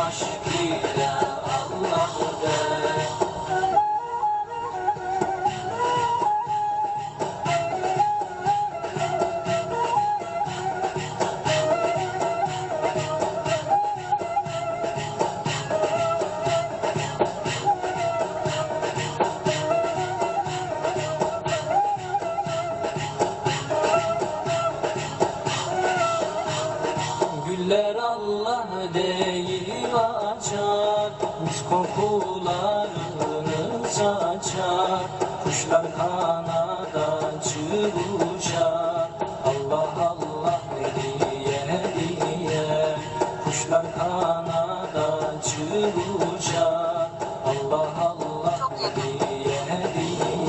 aşk ile Allah de Güller Allah değil açar Kuş kokularını saçar Kuşlar kanada uçar Allah Allah diye diye Kuşlar kanada uçar Allah Allah diye diye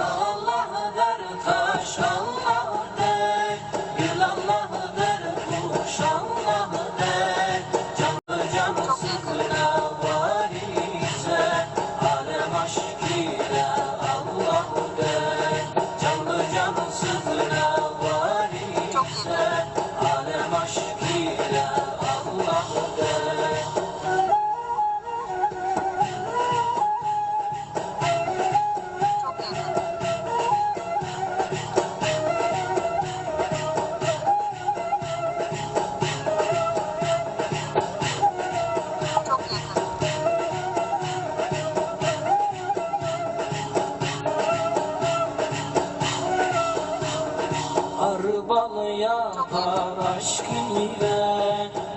Allah'dır taş Allah'dır. Yıl Allah'dır kuş Allah Arı balı yapar aşk ile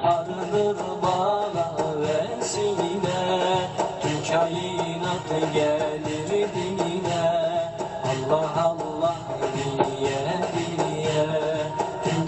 Arıdır bala vesile. Tüm kainat gelir diline Allah Allah diye diye. Tüm